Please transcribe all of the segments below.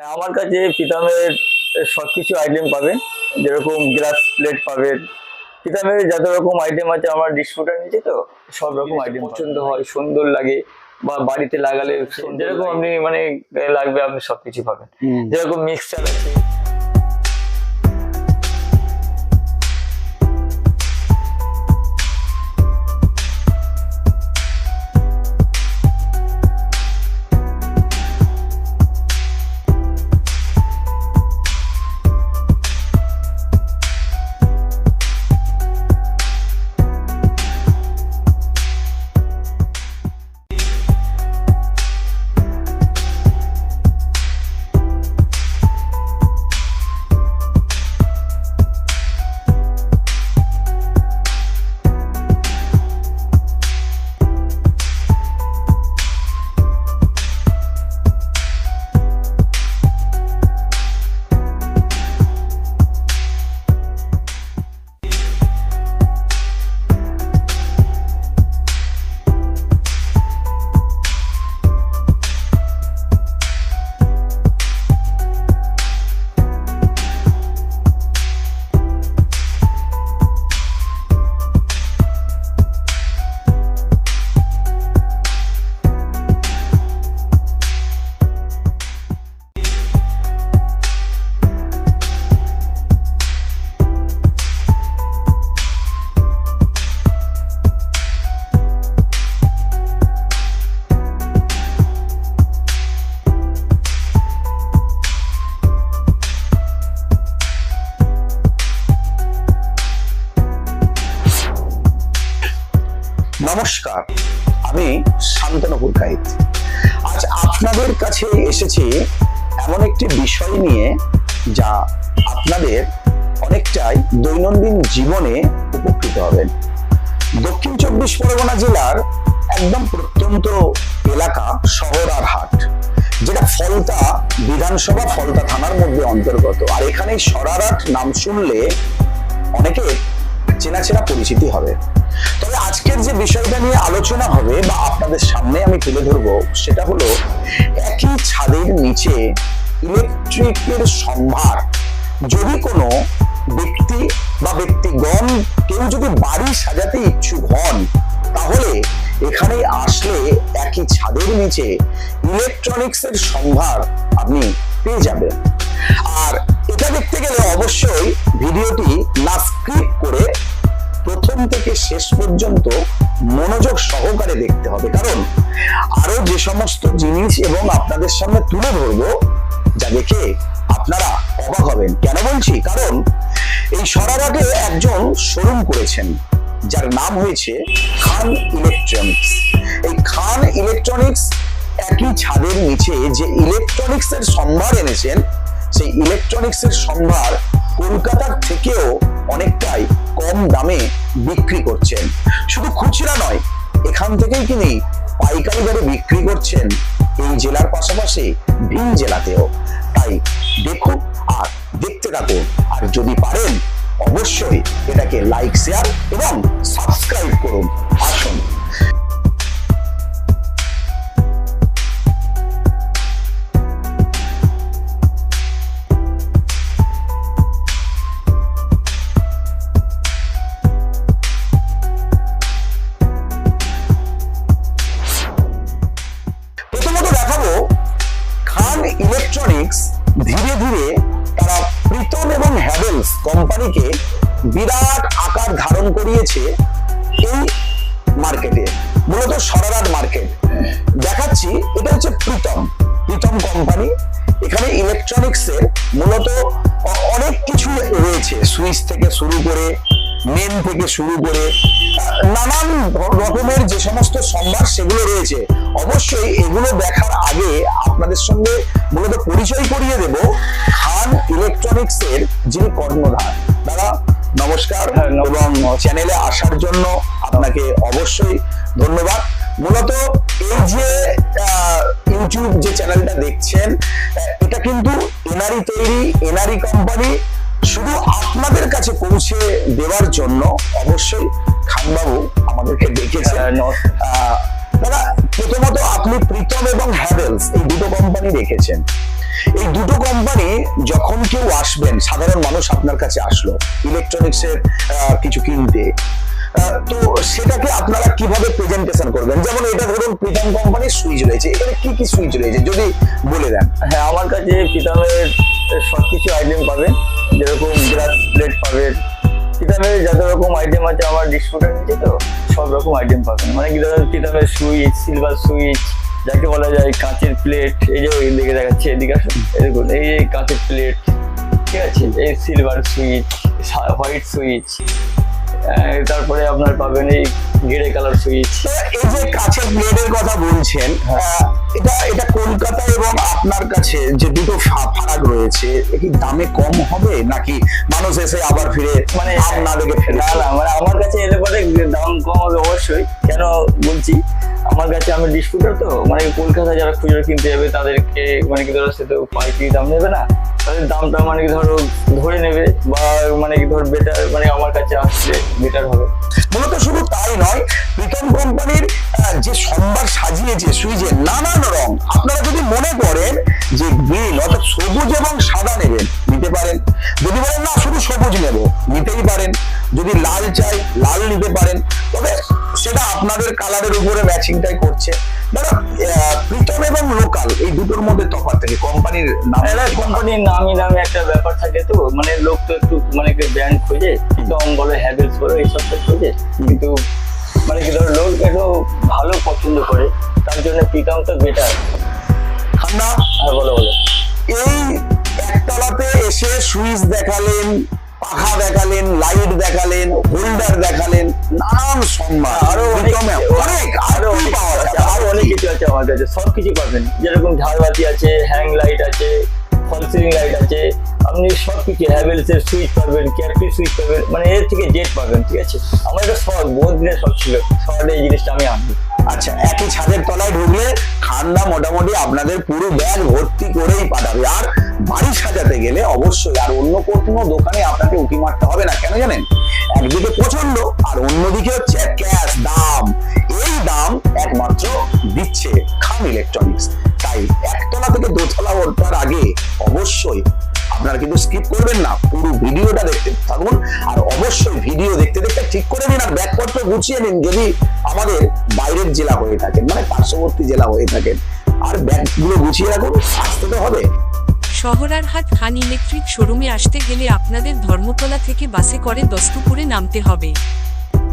হ্যাঁ আমার কাছে পিতামের সব কিছু আইটেম পাবেন যেরকম গ্লাস প্লেট পাবেন পিতামের যত রকম আইটেম আছে আমার ডিসপুটার নিচে তো সব রকম আইটেম পছন্দ হয় সুন্দর লাগে বা বাড়িতে লাগালে যেরকম আপনি মানে লাগবে আপনি সবকিছু পাবেন। যেরকম মিক্সচার আছে নমস্কার, আমি শান্তনু পুরকাইত আজ আপনাদের কাছে এসেছি এমন একটি বিষয় নিয়ে যা আপনাদের অনেকটাই দৈনন্দিন জীবনে উপকৃত হবেন দক্ষিণ চব্বিশ পরগনা জেলার একদম প্রত্যন্ত এলাকা, শহর আর হাট, যেটা ফলতা বিধানসভা ফলতা থানার মধ্যে অন্তর্গত। আর এখানে সরারহাট নাম শুনলে অনেকে চেনা চেনা পরিচিতি হবে। তবে আজকের যে বিষয়টা নিয়ে আলোচনা হবে বা আপনাদের সামনে আমি তুলে ধরবো, সেটা হলো একই ছাদের নিচে ইলেকট্রিকের সম্ভার। যদি কোনো ব্যক্তি বা ব্যক্তিগণ কেউ যদি বাড়ি সাজাতে ইচ্ছুক হন, তাহলে এখানে আসলে একই ছাদের নিচে ইলেকট্রনিক্স এর সম্ভার আপনি পেয়ে যাবেন। আর এটা দেখতে গেলে অবশ্যই ভিডিওটি না স্ক্রিপ্ট করে শেষ পর্যন্ত মনোযোগ সহকারে দেখতে হবে। কারণ আরও যে সমস্ত জিনিস এবং আপনাদের সামনে তুলে ধরবো, যা দেখে আপনারা অবাক হবেন। কেন বলছি? কারণ এই সরারাটে একজন শোরুম করেছেন, যার নাম হয়েছে খান ইলেকট্রনিক্স। এই খান ইলেকট্রনিক্স একই ছাদের নিচে যে ইলেকট্রনিক্স এর সম্ভার এনেছেন, সেই ইলেকট্রনিক্স এর সম্ভার কলকাতার থেকেও অনেকটাই কম দামে বিক্রি করছেন। শুধু খুচরা নয়, এখান থেকেই তিনি পাইকারি দরে বিক্রি করছেন এই জেলার পাশাপাশি ভিন জেলাতেও। তাই দেখুন আর দেখতে থাকুন। আর যদি পারেন, অবশ্যই এটাকে লাইক শেয়ার এবং সাবস্ক্রাইব করুন। আসুন। ইলেকট্রনিক্স ধীরে ধীরে তারা প্রীতম এবং হ্যাভেলস কোম্পানিকে বিরাট আকার ধারণ করিয়েছে এই মার্কেটে, মূলত সরারাট মার্কেট। দেখাচ্ছি, এটা হচ্ছে প্রীতম। প্রীতম কোম্পানি, এখানে ইলেকট্রনিক্স এর মূলত অনেক কিছু রয়েছে। সুইচ থেকে শুরু করে মেন থেকে শুরু করে নানান রকমের যে সমস্ত সম্ভার সেগুলো রয়েছে। অবশ্যই এগুলো দেখার আগে আপনাদের সঙ্গে মূলত পরিচয় করিয়ে দেব খান ইলেকট্রনিক্স এর যিনি কর্ণধার। দাদা নমস্কার হ্যাঁ, এবং চ্যানেলে আসার জন্য আপনাকে অবশ্যই ধন্যবাদ। মূলত এই যে ইউটিউব যে চ্যানেলটা দেখছেন এটা কিন্তু এনআরই তৈরি এনআরই কোম্পানি। শুধু আপনাদের কাছে পৌঁছে দেওয়ার জন্য অবশ্যই খানবাবু আমাদেরকে ডেকেছেন হ্যাঁ, আহ, দাদা প্রথমত আপনি প্রীতম এবং হ্যাভেলস এই দুটো কোম্পানি রেখেছেন এই দুটো কোম্পানি যখন কেউ আসবেন, সাধারণ মানুষ আপনার কাছে আসলো ইলেকট্রনিক্স এর কিছু কিনতে তো সেটাকে আপনারা কীভাবে প্রেজেন্টেশন করবেন? যেমন এটা ধরুন প্রীতম কোম্পানির সুইচ রয়েছে, এখানে কি কি সুইচ রয়েছে, যদি বলে দেন। হ্যাঁ আমার কাছে পিতামের সব কিছু আইটেম পাবেন, যেরকম গ্লাস প্লেট পাবেন। পিতামের যত রকম আইটেম আছে, আমার ডিস্ট্রিবিউটার নিচে তো সব রকম আইটেম পাবেন। মানে কি ধরুন পিতামের সুইচ সিলভার সুইচ যাকে বলা যায় কাঁচের প্লেট এই যে এদিকে দেখাচ্ছে এদিকে আসুন। এই দেখুন এই যে কাঁচের প্লেট ঠিক আছে? এই সিলভার সুইচ হোয়াইট সুইচ তারপরে আপনার পাবেন এই গেড়ে কালার সুইচ এই যে কাছের ব্লেডের কথা বলছেন এটা এটা কলকাতা এবং আপনার কাছে যে দুটো ফারাক রয়েছে কি দামে কম হবে? নাকি মানুষ এসে আবার ফিরে মানে দাম না দেখে না মানে আমার কাছে এলে পরে দাম কম হবে অবশ্যই। কেন বলছি? আমার কাছে আমি ডিস্ট্রিবিউটার তো মানে কলকাতা যারা খুচরো কিনতে যাবে, তাদেরকে মানে কি ধরো সে তো পাইকারি দাম নেবে না। তাদের দামটা মানে কি ধরো ধরে নেবে, বা মানে কি ধর বেটার মানে আমার কাছে আসলে বেটার হবে। মূলত শুধু তাই নয় প্রীতম কোম্পানির যে সম্ভার সাজিয়েছে সুইচের নানান রং। আপনারা যদি মনে করেন যে গ্রিন অর্থাৎ সবুজ এবং সাদা নেবেন, নিতে পারেন। যদি বলেন না, শুধু সবুজ নেব, নিতেই পারেন। যদি লাল চাই, লাল নিতে পারেন। কালারের উপরে ম্যাচিংটাই করছে। দাদা আহ, প্রীতম এবং লোকাল এই দুটোর মধ্যে তফাৎ থেকে। কোম্পানির নাম কোম্পানির নামি নামে একটা ব্যাপার থাকে তো। মানে লোক তো একটু মানে ব্র্যান্ড খোঁজে দম বলো হ্যাভেলস বলো এইসব তো খোঁজে কিন্তু মানে কি ধরো লোক একটু ভালো পছন্দ করে তার জন্য প্রীতম তো বেটার ঠান্ডা হ্যাঁ বলো বলো। এই একতলাতে এসে সুইচ দেখালেন পাখা দেখালেন লাইট দেখালেন হোল্ডার দেখালেন নানান সম্মান। আরও অনেক অনেক আরও আরও অনেক পাওয়া আছে, আরও অনেক কিছু আছে আমার কাছে সব কিছু পাবেন। যেরকম ঝাড়বাতি আছে হ্যাং লাইট আছে ফল সিলিং লাইট আছে আপনি সব কিছু হ্যাভেলস এর সুইচ পাবেন ক্যাপি সুইচ পাবেন মানে এর থেকে জেট পাবেন ঠিক আছে? আমার এটা শখ বহুত দিনের শখ ছিল শহরে এই জিনিসটা আমি আনব। আচ্ছা একই ছাদের তলায় ঢুকলে ঠান্ডা মোটামুটি আপনাদের পুরো ব্যাগ ভর্তি করেই পাঠাবে। আর বাড়ি সাজাতে গেলে অবশ্যই, আর অন্য কোনো দোকানে আপনাকে উঁকি মারতে হবে না। কেন জানেন? একদিকে প্রচণ্ড আর অন্যদিকে হচ্ছে ক্যাশ দাম। এই দাম একমাত্র দিচ্ছে খান ইলেকট্রনিক্স তাই একতলা থেকে দোতলা ওঠার আগে অবশ্যই আপনারা কিন্তু স্কিপ করবেন না। পুরো ভিডিওটা দেখতে থাকুন। আর অবশ্যই ভিডিও দেখতে দেখতে ঠিক করে নিন আর ব্যাগপত্র গুছিয়ে নিন যদি আমাদের বাইরের জেলা হয়ে থাকেন মানে পার্শ্ববর্তী জেলা হয়ে থাকেন। আর ব্যাগগুলো গুছিয়ে রাখুন, আসতে তো হবে। শহরারহাট খান ইলেকট্রিক শোরুমে আসতে গেলে আপনাদের ধর্মতলা থেকে বাসে করে দস্তুপুরে নামতে হবে।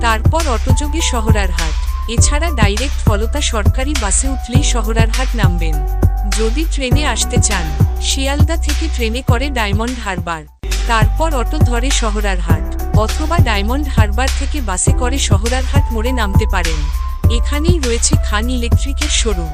তারপর অটোযোগে শহরারহাট। এছাড়া ডাইরেক্ট ফলতা সরকারি বাসে উঠলেই শহরারহাট নামবেন। যদি ট্রেনে আসতে চান, শিয়ালদা থেকে ট্রেনে করে ডায়মন্ড হারবার। তারপর অটো ধরে শহরারহাট অথবা ডায়মন্ড হারবার থেকে বাসে করে শহরারহাট মোড়ে নামতে পারেন। এখানেই রয়েছে খান ইলেকট্রিকের শোরুম।